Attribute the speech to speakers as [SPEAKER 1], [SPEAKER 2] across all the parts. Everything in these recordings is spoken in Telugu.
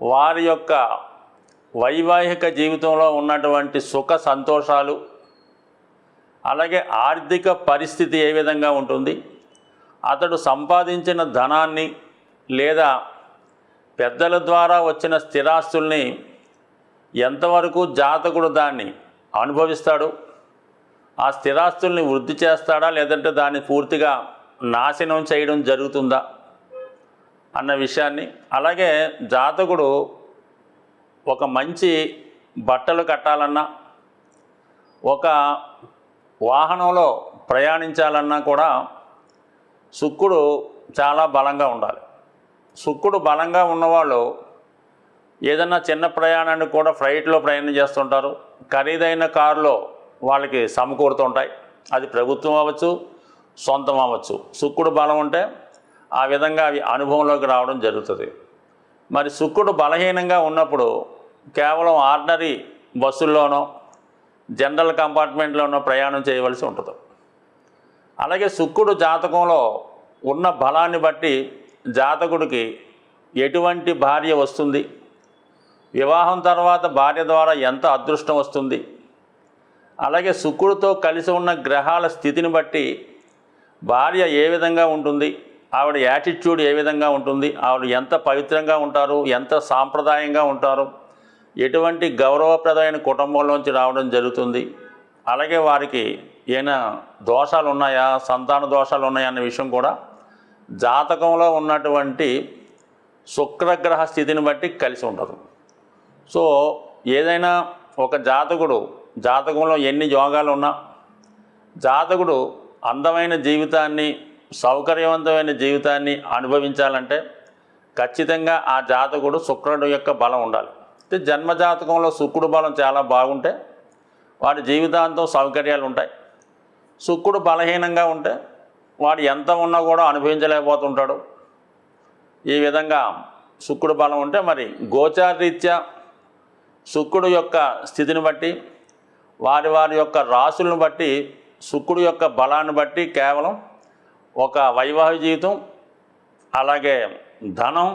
[SPEAKER 1] వారి యొక్క వైవాహిక జీవితంలో ఉన్నటువంటి సుఖ సంతోషాలు అలాగే ఆర్థిక పరిస్థితి ఏ విధంగా ఉంటుంది అతడు సంపాదించిన ధనాన్ని లేదా పెద్దల ద్వారా వచ్చిన స్థిరాస్తుల్ని ఎంతవరకు జాతకుడు దాన్ని అనుభవిస్తాడు ఆ స్థిరాస్తుల్ని వృద్ధి చేస్తాడా లేదంటే దాన్ని పూర్తిగా నాశనం చేయడం జరుగుతుందా? అన్న విషయాన్ని. అలాగే జాతకుడు ఒక మంచి బట్టలు కట్టాలన్నా ఒక వాహనంలో ప్రయాణించాలన్నా కూడా శుక్రుడు చాలా బలంగా ఉండాలి. శుక్రుడు బలంగా ఉన్నవాళ్ళు ఏదన్నా చిన్న ప్రయాణాన్ని కూడా ఫ్లైట్లో ప్రయాణం చేస్తుంటారు. ఖరీదైన కారులో వాళ్ళకి సమకూరుతుంటాయి. అది ప్రభుత్వం అవ్వచ్చు సొంతం అవ్వచ్చు. శుక్రుడు బలం ఉంటే ఆ విధంగా అవి అనుభవంలోకి రావడం జరుగుతుంది. మరి శుక్రుడు బలహీనంగా ఉన్నప్పుడు కేవలం ఆర్డినరీ బస్సుల్లోనో జనరల్ కంపార్ట్మెంట్లోనో ప్రయాణం చేయవలసి ఉంటుంది. అలాగే శుక్రుడు జాతకంలో ఉన్న బలాన్ని బట్టి జాతకుడికి ఎటువంటి భార్య వస్తుంది? వివాహం తర్వాత భార్య ద్వారా ఎంత అదృష్టం వస్తుంది? అలాగే శుక్రుడితో కలిసి ఉన్న గ్రహాల స్థితిని బట్టి భార్య ఏ విధంగా ఉంటుంది? ఆవిడ యాటిట్యూడ్ ఏ విధంగా ఉంటుంది? ఆవిడ ఎంత పవిత్రంగా ఉంటారు? ఎంత సాంప్రదాయంగా ఉంటారు? ఎటువంటి గౌరవప్రదమైన కుటుంబంలోంచి రావడం జరుగుతుంది? అలాగే వారికి ఏమైనా దోషాలు ఉన్నాయా సంతాన దోషాలు ఉన్నాయా అన్న విషయం కూడా జాతకంలో ఉన్నటువంటి శుక్రగ్రహ స్థితిని బట్టి కలిసి ఉండదు సో ఏదైనా ఒక జాతకుడు జాతకంలో ఎన్ని యోగాలు ఉన్నా జాతకుడు అందమైన జీవితాన్ని సౌకర్యవంతమైన జీవితాన్ని అనుభవించాలంటే ఖచ్చితంగా ఆ జాతకుడు శుక్రుడు యొక్క బలం ఉండాలి. అయితే జన్మజాతకంలో శుక్రుడు బలం చాలా బాగుంటే వాడి జీవితాంతం సౌకర్యాలు ఉంటాయి. శుక్రుడు బలహీనంగా ఉంటే వాడు ఎంత ఉన్నా కూడా అనుభవించలేకపోతుంటాడు. ఈ విధంగా శుక్రుడు బలం ఉంటే మరి గోచారరీత్యా శుక్రుడు యొక్క స్థితిని బట్టి వారి వారి యొక్క రాశులను బట్టి శుక్రుడు యొక్క బలాన్ని బట్టి కేవలం ఒక వైవాహిక జీవితం అలాగే ధనం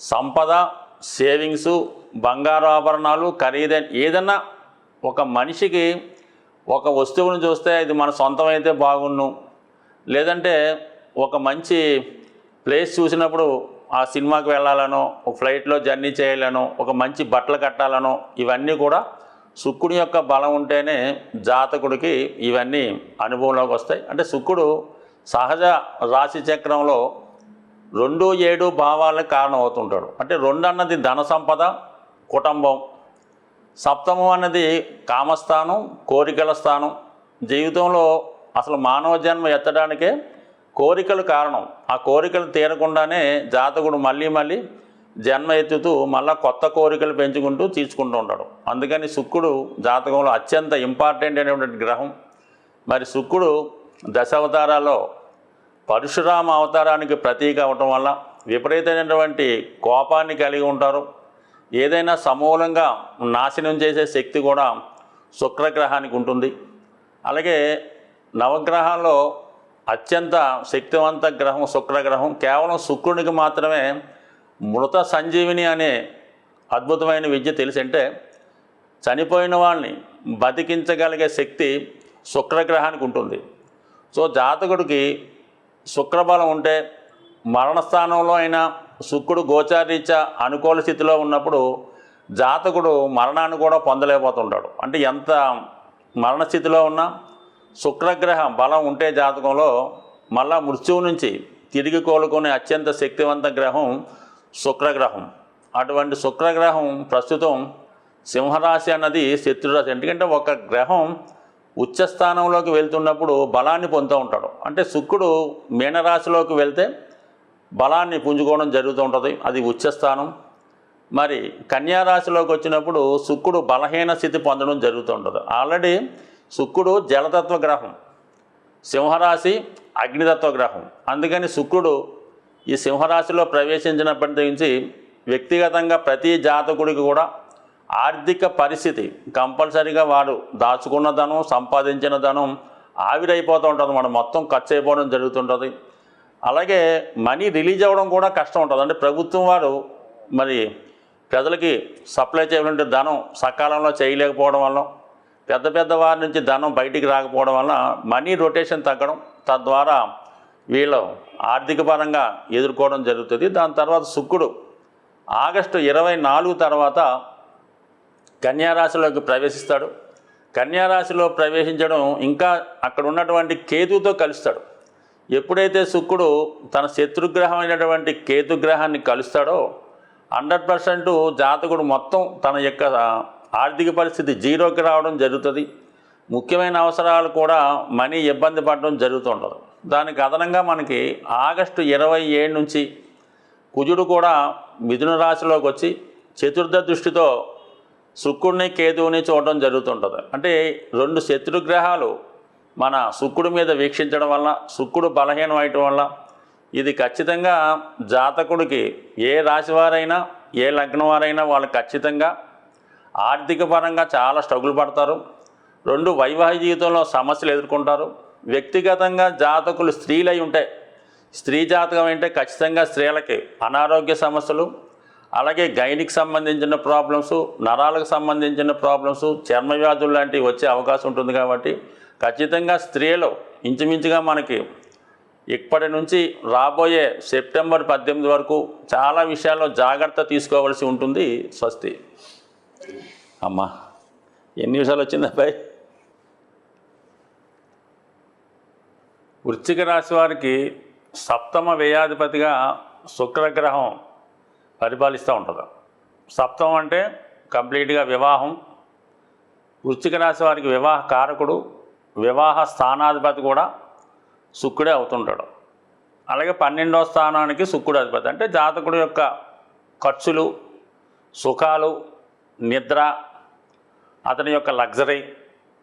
[SPEAKER 1] సంపద సేవింగ్స్ బంగారు ఆభరణాలు ఖరీదైన ఏదన్నా ఒక మనిషికి ఒక వస్తువును చూస్తే ఇది మన సొంతమైతే బాగుండు. లేదంటే ఒక మంచి ప్లేస్ చూసినప్పుడు ఆ సినిమాకి వెళ్ళాలనో ఒక ఫ్లైట్లో జర్నీ చేయాలనో ఒక మంచి బట్టలు కట్టాలనో ఇవన్నీ కూడా శుక్రుడి యొక్క బలం ఉంటేనే జాతకుడికి ఇవన్నీ అనుభవంలోకి వస్తాయి. అంటే శుక్రుడు సహజ రాశి చక్రంలో రెండు ఏడు భావాలకు కారణం అవుతుంటాడు అంటే రెండు అన్నది ధన సంపద కుటుంబం. సప్తమం అన్నది కామస్థానం కోరికల స్థానం. జీవితంలో అసలు మానవ జన్మ ఎత్తడానికే కోరికలు కారణం. ఆ కోరికలు తీరకుండానే జాతకుడు మళ్ళీ మళ్ళీ జన్మ ఎత్తుతూ మళ్ళా కొత్త కోరికలు పెంచుకుంటూ తీర్చుకుంటూ ఉంటాడు. అందుకని శుక్రుడు జాతకంలో అత్యంత ఇంపార్టెంట్ అయినటువంటి గ్రహం. మరి శుక్రుడు దశావతారాల్లో పరశురామ అవతారానికి ప్రతీక అవటం వల్ల విపరీతమైనటువంటి కోపాన్ని కలిగి ఉంటారు. ఏదైనా సమూలంగా నాశనం చేసే శక్తి కూడా శుక్రగ్రహానికి ఉంటుంది. అలాగే నవగ్రహాల్లో అత్యంత శక్తివంత గ్రహం శుక్రగ్రహం. కేవలం శుక్రునికి మాత్రమే మృత సంజీవిని అనే అద్భుతమైన విద్య తెలిసి చనిపోయిన వాళ్ళని బతికించగలిగే శక్తి శుక్రగ్రహానికి ఉంటుంది. సో జాతకుడికి శుక్రబలం ఉంటే మరణస్థానంలో అయినా శుక్రుడు గోచారీత్యా అనుకూల స్థితిలో ఉన్నప్పుడు జాతకుడు మరణాన్ని కూడా పొందలేకపోతుంటాడు. అంటే ఎంత మరణస్థితిలో ఉన్నా శుక్రగ్రహ బలం ఉంటే జాతకంలో మళ్ళా మృత్యువు నుంచి తిరిగి కోలుకునే అత్యంత శక్తివంత గ్రహం శుక్రగ్రహం. అటువంటి శుక్రగ్రహం ప్రస్తుతం సింహరాశి అన్నది శత్రురాశి. ఎందుకంటే ఒక గ్రహం ఉచ్చస్థానంలోకి వెళ్తున్నప్పుడు బలాన్ని పొందుతూ ఉంటాడు. అంటే శుక్రుడు మీనరాశిలోకి వెళ్తే బలాన్ని పుంజుకోవడం జరుగుతూ ఉంటుంది. అది ఉచ్చస్థానం. మరి కన్యారాశిలోకి వచ్చినప్పుడు శుక్రుడు బలహీన స్థితి పొందడం జరుగుతూ ఉంటుంది. ఆల్రెడీ శుక్రుడు జలతత్వ గ్రహం సింహరాశి అగ్నితత్వ గ్రహం. అందుకని శుక్రుడు ఈ సింహరాశిలో ప్రవేశించినప్పటి నుంచి వ్యక్తిగతంగా ప్రతి జాతకుడికి కూడా ఆర్థిక పరిస్థితి కంపల్సరీగా వాడు దాచుకున్న ధనం సంపాదించిన ధనం ఆవిరైపోతూ ఉంటుంది. మనం మొత్తం ఖర్చు అయిపోవడం జరుగుతుంటుంది. అలాగే మనీ రిలీజ్ అవ్వడం కూడా కష్టం ఉంటుంది. అంటే ప్రభుత్వం వారు మరి ప్రజలకి సప్లై చేయవలసిన ధనం సకాలంలో చేయలేకపోవడం వల్ల పెద్ద పెద్ద వారి నుంచి ధనం బయటికి రాకపోవడం వల్ల మనీ రొటేషన్ తగ్గడం తద్వారా వీళ్ళు ఆర్థిక పరంగా ఎదుర్కోవడం జరుగుతుంది. దాని తర్వాత శుక్రుడు ఆగస్టు ఇరవై నాలుగు తర్వాత కన్యారాశిలోకి ప్రవేశిస్తాడు. కన్యారాశిలో ప్రవేశించడం ఇంకా అక్కడ ఉన్నటువంటి కేతుతో కలుస్తాడు. ఎప్పుడైతే శుక్రుడు తన శత్రుగ్రహం అయినటువంటి కేతుగ్రహాన్ని కలుస్తాడో హండ్రెడ్ పర్సెంట్ జాతకుడు మొత్తం తన యొక్క ఆర్థిక పరిస్థితి జీరోకి రావడం జరుగుతుంది. ముఖ్యమైన అవసరాలు కూడా మనీ ఇబ్బంది పడడం జరుగుతుంటుంది దానికి అదనంగా మనకి ఆగస్టు ఇరవై ఏడు నుంచి కుజుడు కూడా మిథున రాశిలోకి వచ్చి చతుర్థ దృష్టితో శుక్రుడిని కేతువుని చూడడం జరుగుతుంటుంది. అంటే రెండు శత్రుగ్రహాలు మన శుక్రుడి మీద వీక్షించడం వల్ల శుక్రుడు బలహీనం అయ్యటం వల్ల ఇది ఖచ్చితంగా జాతకుడికి ఏ రాశివారైనా ఏ లగ్నం వారైనా వాళ్ళు ఖచ్చితంగా ఆర్థిక పరంగా చాలా స్ట్రగుల్ పడతారు. రెండు వైవాహిక జీవితంలో సమస్యలు ఎదుర్కొంటారు. వ్యక్తిగతంగా జాతకులు స్త్రీలై ఉంటాయి స్త్రీ జాతకం అంటే ఖచ్చితంగా స్త్రీలకి అనారోగ్య సమస్యలు అలాగే గైనికి సంబంధించిన ప్రాబ్లమ్స్ నరాలకు సంబంధించిన ప్రాబ్లమ్స్ చర్మ వ్యాధులు లాంటివి వచ్చే అవకాశం ఉంటుంది కాబట్టి ఖచ్చితంగా స్త్రీలు ఇంచుమించుగా మనకి ఇప్పటి నుంచి రాబోయే సెప్టెంబర్ పద్దెనిమిది వరకు చాలా విషయాల్లో జాగ్రత్త తీసుకోవాల్సి ఉంటుంది స్వస్తి. అమ్మా ఎన్ని నిమిషాలు వచ్చింది అబ్బాయి? వృశ్చిక రాశి వారికి సప్తమ వ్యయాధిపతిగా శుక్రగ్రహం పరిపాలిస్తూ ఉంటుంది. సప్తం అంటే కంప్లీట్గా వివాహం వృశ్చిక రాశి వారికి వివాహ కారకుడు వివాహ స్థానాధిపతి కూడా శుక్రుడే అవుతుంటాడు. అలాగే పన్నెండవ స్థానానికి శుక్రుడు అధిపతి. అంటే జాతకుడు యొక్క ఖర్చులు సుఖాలు నిద్ర అతని యొక్క లగ్జరీ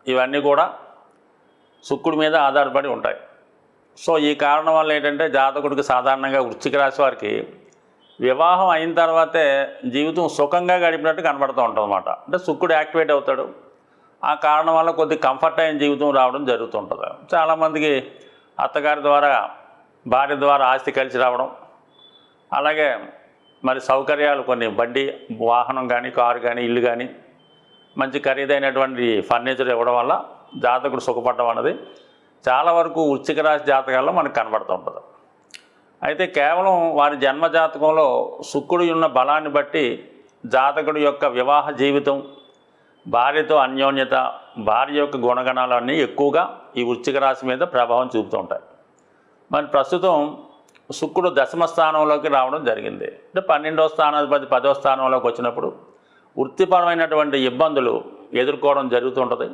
[SPEAKER 1] ఇవన్నీ కూడా శుక్రుడి మీద ఆధారపడి ఉంటాయి. సో ఈ కారణం వల్ల ఏంటంటే జాతకుడికి సాధారణంగా వృశ్చిక రాశి వారికి వివాహం అయిన తర్వాతే జీవితం సుఖంగా గడిపినట్టు కనబడుతూ ఉంటుంది అనమాట అంటే సుక్కుడు యాక్టివేట్ అవుతాడు. ఆ కారణం వల్ల కొద్ది కంఫర్ట్ అయిన జీవితం రావడం జరుగుతుంటుంది. చాలామందికి అత్తగారి ద్వారా భార్య ద్వారా ఆస్తి కలిసి రావడం. అలాగే మరి సౌకర్యాలు కొన్ని బండి వాహనం కానీ కారు కానీ ఇల్లు కానీ మంచి ఖరీదైనటువంటి ఫర్నిచర్ ఇవ్వడం వల్ల జాతకుడు సుఖపడడం అన్నది చాలా వరకు వృశ్చిక రాశి జాతకాల్లో మనకు కనబడుతూ ఉంటుంది. అయితే కేవలం వారి జన్మ జాతకంలో శుక్రుడు ఉన్న బలాన్ని బట్టి జాతకుడు యొక్క వివాహ జీవితం భార్యతో అన్యోన్యత భార్య యొక్క గుణగణాలన్నీ ఎక్కువగా ఈ వృశ్చిక రాశి మీద ప్రభావం చూపుతూ ఉంటాయి. మరి ప్రస్తుతం శుక్రుడు దశమ స్థానంలోకి రావడం జరిగింది. అంటే పన్నెండవ స్థానాధిపతి పదవ స్థానంలోకి వచ్చినప్పుడు వృత్తిపరమైనటువంటి ఇబ్బందులు ఎదుర్కోవడం జరుగుతుంటుంది.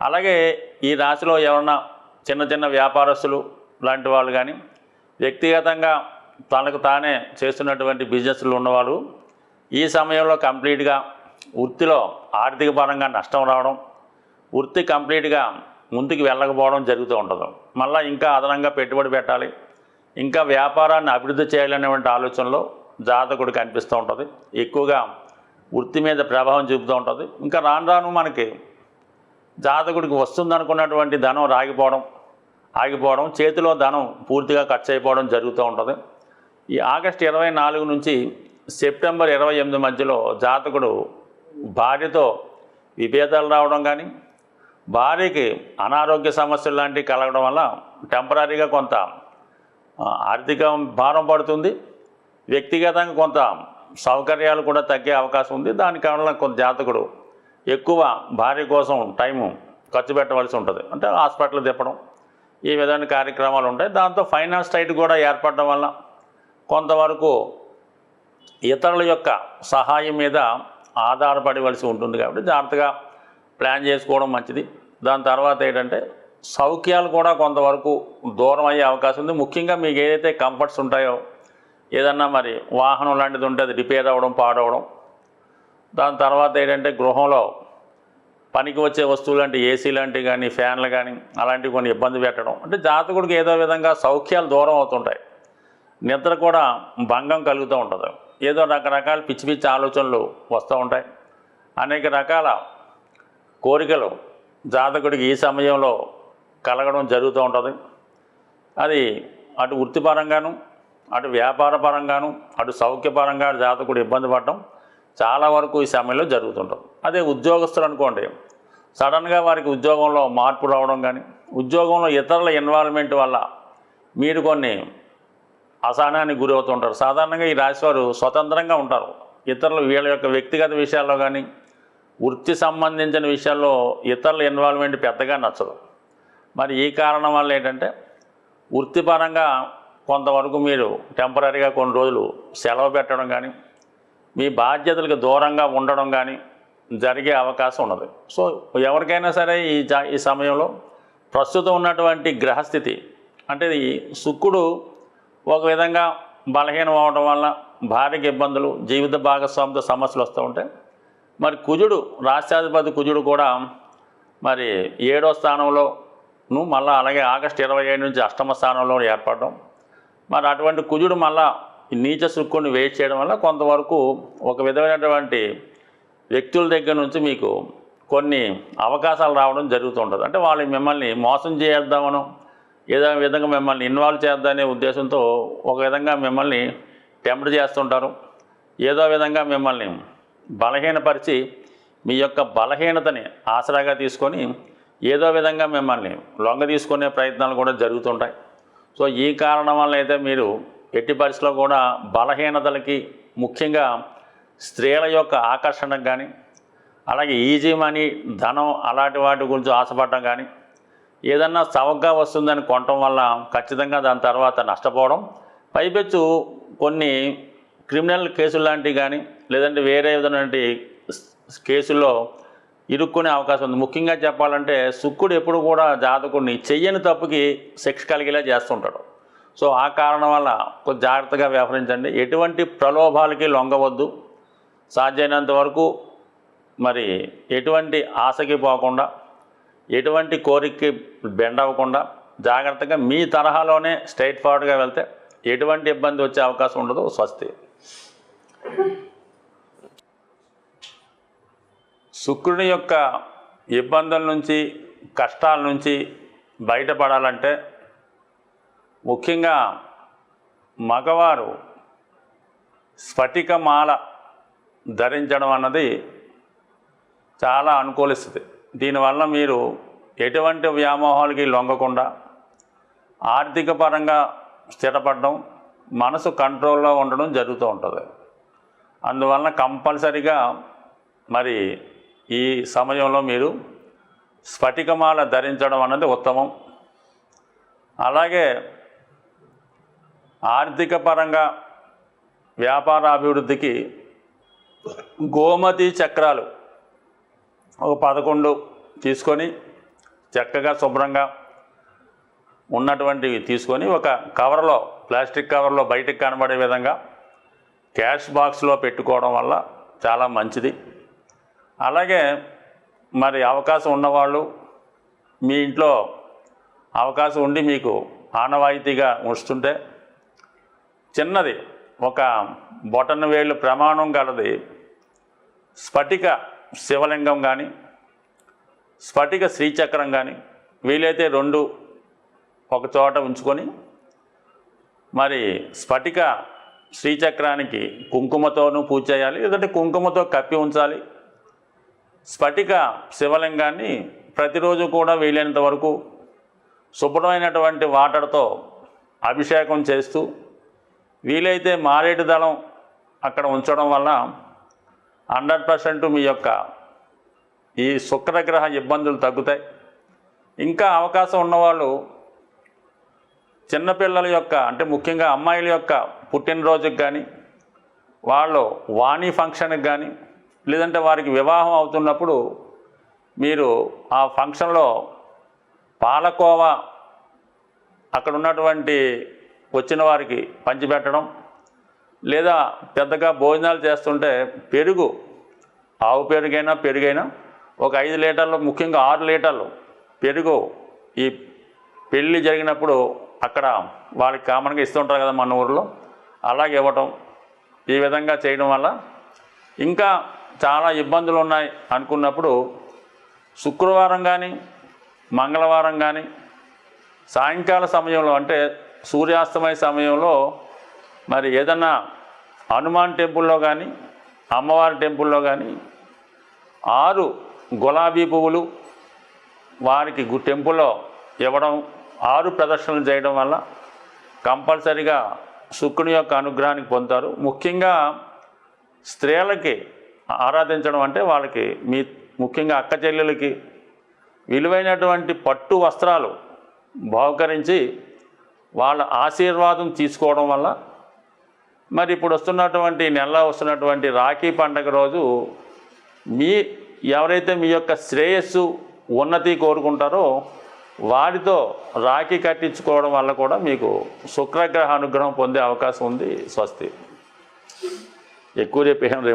[SPEAKER 1] అలాగే ఈ రాశిలో ఎవరన్నా చిన్న చిన్న వ్యాపారస్తులు లాంటి వాళ్ళు కానీ వ్యక్తిగతంగా తనకు తానే చేస్తున్నటువంటి బిజినెస్లు ఉన్నవాళ్ళు ఈ సమయంలో కంప్లీట్గా వృత్తిలో ఆర్థిక పరంగా నష్టం రావడం వృత్తి కంప్లీట్గా ముందుకు వెళ్ళకపోవడం జరుగుతూ ఉండదు. మళ్ళీ ఇంకా అదనంగా పెట్టుబడి పెట్టాలి ఇంకా వ్యాపారాన్ని అభివృద్ధి చేయాలనేటువంటి ఆలోచనలో జాతకుడు కనిపిస్తూ ఉంటుంది. ఎక్కువగా వృత్తి మీద ప్రభావం చూపుతూ ఉంటుంది. ఇంకా రాను రాను మనకి జాతకుడికి వస్తుందనుకున్నటువంటి ధనం రాగిపోవడం ఆగిపోవడం చేతిలో ధనం పూర్తిగా ఖర్చు అయిపోవడం జరుగుతూ ఉంటుంది. ఈ ఆగస్టు ఇరవై నాలుగు నుంచి సెప్టెంబర్ ఇరవై ఎనిమిది మధ్యలో జాతకుడు భార్యతో విభేదాలు రావడం కానీ భార్యకి అనారోగ్య సమస్యలు లాంటివి కలగడం వల్ల టెంపరీగా కొంత ఆర్థిక భారం పడుతుంది. వ్యక్తిగతంగా కొంత సౌకర్యాలు కూడా తగ్గే అవకాశం ఉంది. దాని కారణంగా కొంత జాతకుడు ఎక్కువ భార్య కోసం టైము ఖర్చు పెట్టవలసి ఉంటుంది. అంటే హాస్పిటల్ తిప్పడం ఈ విధమైన కార్యక్రమాలు ఉంటాయి. దాంతో ఫైనాన్స్ టైట్ కూడా ఏర్పడడం వల్ల కొంతవరకు ఇతరుల యొక్క సహాయం మీద ఆధారపడవలసి ఉంటుంది కాబట్టి జాగ్రత్తగా ప్లాన్ చేసుకోవడం మంచిది. దాని తర్వాత ఏంటంటే సౌఖ్యాలు కూడా కొంతవరకు దూరం అయ్యే అవకాశం ఉంది. ముఖ్యంగా మీకు ఏదైతే కంఫర్ట్స్ ఉంటాయో ఏదన్నా మరి వాహనం లాంటిది ఉంటే అది రిపేర్ అవ్వడం పాడవడం. దాని తర్వాత ఏంటంటే గృహంలో పనికి వచ్చే వస్తువులు అంటే ఏసీ లాంటివి కానీ ఫ్యాన్లు కానీ అలాంటివి కొన్ని ఇబ్బంది పెట్టడం. అంటే జాతకుడికి ఏదో విధంగా సౌఖ్యాలు దూరం అవుతుంటాయి. నిద్ర కూడా భంగం కలుగుతూ ఉంటుంది. ఏదో రకరకాల పిచ్చి పిచ్చి ఆలోచనలు వస్తూ ఉంటాయి. అనేక రకాల కోరికలు జాతకుడికి ఈ సమయంలో కలగడం జరుగుతూ ఉంటుంది. అది అటు వృత్తిపరంగాను అటు వ్యాపార పరంగాను అటు సౌఖ్యపరంగా జాతకుడు ఇబ్బంది పడడం చాలా వరకు ఈ సమయంలో జరుగుతుంటాం. అదే ఉద్యోగస్తులు అనుకోండి సడన్గా వారికి ఉద్యోగంలో మార్పు రావడం కానీ ఉద్యోగంలో ఇతరుల ఇన్వాల్వ్మెంట్ వల్ల మీరు కొన్ని అసహనానికి గురి అవుతుంటారు సాధారణంగా ఈ రాశివారు స్వతంత్రంగా ఉంటారు. ఇతరులు వీళ్ళ యొక్క వ్యక్తిగత విషయాల్లో కానీ వృత్తి సంబంధించిన విషయాల్లో ఇతరుల ఇన్వాల్వ్మెంట్ పెద్దగా నచ్చదు. మరి ఈ కారణం వల్ల ఏంటంటే వృత్తిపరంగా కొంతవరకు మీరు టెంపరీగా కొన్ని రోజులు సెలవు పెట్టడం కానీ మీ బాధ్యతలకు దూరంగా ఉండడం కానీ జరిగే అవకాశం ఉన్నది. సో ఎవరికైనా సరే ఈ జా ఈ సమయంలో ప్రస్తుతం ఉన్నటువంటి గ్రహస్థితి అంటే ఈ శుక్రుడు ఒక విధంగా బలహీనం అవడం వల్ల భార్యకి ఇబ్బందులు జీవిత భాగస్వామితో సమస్యలు వస్తూ ఉంటాయి. మరి కుజుడు రాష్ట్రాధిపతి కుజుడు కూడా మరి ఏడో స్థానంలోను మళ్ళీ అలాగే ఆగస్టు ఇరవై ఏడు నుంచి అష్టమ స్థానంలో ఏర్పడడం. మరి అటువంటి కుజుడు మళ్ళా నీచ శుక్రుని వేస్ట్ చేయడం వల్ల కొంతవరకు ఒక విధమైనటువంటి వ్యక్తుల దగ్గర నుంచి మీకు కొన్ని అవకాశాలు రావడం జరుగుతుంటుంది అంటే వాళ్ళు మిమ్మల్ని మోసం చేద్దామను ఏదో విధంగా మిమ్మల్ని ఇన్వాల్వ్ చేద్దామనే ఉద్దేశంతో ఒక విధంగా మిమ్మల్ని టెంప్ట్ చేస్తుంటారు. ఏదో విధంగా మిమ్మల్ని బలహీనపరిచి మీ యొక్క బలహీనతని ఆసరాగా తీసుకొని ఏదో విధంగా మిమ్మల్ని లొంగ తీసుకునే ప్రయత్నాలు కూడా జరుగుతుంటాయి సో ఈ కారణం వల్ల అయితే మీరు ఎట్టి పరిస్థితుల్లో కూడా బలహీనతలకి ముఖ్యంగా స్త్రీల యొక్క ఆకర్షణకు కానీ అలాగే ఈజీ మనీ ధనం అలాంటి వాటి గురించి ఆశపడటం కానీ ఏదన్నా చవకగా వస్తుందని కొనటం వల్ల ఖచ్చితంగా దాని తర్వాత నష్టపోవడం పైపెచ్చు కొన్ని క్రిమినల్ కేసులు లాంటివి కానీ లేదంటే వేరే విధమైనటువంటి కేసుల్లో ఇరుక్కునే అవకాశం ఉంది. ముఖ్యంగా చెప్పాలంటే శుక్కుడు ఎప్పుడు కూడా జాతకుడిని చెయ్యని తప్పుకి శిక్ష కలిగేలా చేస్తుంటాడు. సో ఆ కారణం వల్ల కొంచెం జాగ్రత్తగా వ్యవహరించండి. ఎటువంటి ప్రలోభాలకి లొంగవద్దు. సాధ్యమైనంత వరకు మరి ఎటువంటి ఆశకి పోకుండా ఎటువంటి కోరికకి బెండ్ అవ్వకుండా జాగ్రత్తగా మీ తరహాలోనే స్ట్రైట్ ఫార్వర్డ్గా వెళ్తే ఎటువంటి ఇబ్బంది వచ్చే అవకాశం ఉండదు. స్వస్తి. శుక్రుని యొక్క ఇబ్బందుల నుంచి కష్టాల నుంచి బయటపడాలంటే ముఖ్యంగా మగవారు స్ఫటికమాల ధరించడం అన్నది చాలా అనుకూలిస్తుంది. దీనివల్ల మీరు ఎటువంటి వ్యామోహాలకి లొంగకుండా ఆర్థిక పరంగా స్థిరపడడం మనసు కంట్రోల్లో ఉండడం జరుగుతూ ఉంటుంది. అందువలన కంపల్సరిగా మరి ఈ సమయంలో మీరు స్ఫటికమాల ధరించడం అన్నది ఉత్తమం. అలాగే ఆర్థిక పరంగా వ్యాపార అభివృద్ధికి గోమతి చక్రాలు ఒక పదకొండు తీసుకొని చక్కగా శుభ్రంగా ఉన్నటువంటివి తీసుకొని ఒక కవర్లో ప్లాస్టిక్ కవర్లో బయటకు కనబడే విధంగా క్యాష్ బాక్స్లో పెట్టుకోవడం వల్ల చాలా మంచిది. అలాగే మరి అవకాశం ఉన్నవాళ్ళు మీ ఇంట్లో అవకాశం ఉండి మీకు ఆనవాయితీగా ఉంచుతుంటే చిన్నది ఒక బొటన వేళ్ళు ప్రమాణం గలది. స్ఫటిక శివలింగం కానీ స్ఫటిక శ్రీచక్రం కానీ వీలైతే రెండు ఒక చోట ఉంచుకొని మరి స్ఫటిక శ్రీచక్రానికి కుంకుమతోనూ పూజ చేయాలి లేదంటే కుంకుమతో కప్పి ఉంచాలి. స్ఫటిక శివలింగాన్ని ప్రతిరోజు కూడా వీలైనంత వరకు శుభ్రమైనటువంటి వాటర్తో అభిషేకం చేస్తూ వీలైతే మారేడు దళం అక్కడ ఉంచడం వల్ల హండ్రెడ్ పర్సెంట్ మీ యొక్క ఈ శుక్రగ్రహ ఇబ్బందులు తగ్గుతాయి. ఇంకా అవకాశం ఉన్నవాళ్ళు చిన్నపిల్లల యొక్క అంటే ముఖ్యంగా అమ్మాయిల యొక్క పుట్టినరోజుకి కానీ వాళ్ళు వాణి ఫంక్షన్కి కానీ లేదంటే వారికి వివాహం అవుతున్నప్పుడు మీరు ఆ ఫంక్షన్లో పాలకోవా అక్కడ ఉన్నటువంటి వచ్చిన వారికి పంచిపెట్టడం లేదా పెద్దగా భోజనాలు చేస్తుంటే పెరుగు ఆవు పెరుగైనా పెరుగైనా ఒక ఐదు లీటర్లు ముఖ్యంగా ఆరు లీటర్లు పెరుగు ఈ పెళ్ళి జరిగినప్పుడు అక్కడ వాళ్ళకి కామన్గా ఇస్తుంటారు కదా మన ఊరిలో అలాగే ఇవ్వటం ఈ విధంగా చేయడం వల్ల ఇంకా చాలా ఇబ్బందులు ఉన్నాయి అనుకున్నప్పుడు శుక్రవారం కానీ మంగళవారం కానీ సాయంకాల సమయంలో అంటే సూర్యాస్తమయ సమయంలో మరి ఏదన్నా హనుమాన్ టెంపుల్లో కానీ అమ్మవారి టెంపుల్లో కానీ ఆరు గులాబీ పువ్వులు వారికి గు టెంపుల్లో ఇవ్వడం ఆరు ప్రదర్శనలు చేయడం వల్ల కంపల్సరిగా శుక్రుని యొక్క అనుగ్రహానికి పొందుతారు. ముఖ్యంగా స్త్రీలకి ఆరాధించడం అంటే వాళ్ళకి మీ ముఖ్యంగా అక్క చెల్లెలకి విలువైనటువంటి పట్టు వస్త్రాలు బహుకరించి వాళ్ళ ఆశీర్వాదం తీసుకోవడం వల్ల మరి ఇప్పుడు వస్తున్నటువంటి నెల వస్తున్నటువంటి రాఖీ పండగ రోజు మీ ఎవరైతే మీ యొక్క శ్రేయస్సు ఉన్నతి కోరుకుంటారో వారితో రాఖీ కట్టించుకోవడం వల్ల కూడా మీకు శుక్రగ్రహ అనుగ్రహం పొందే అవకాశం ఉంది స్వస్తి. ఎక్కువ రేపు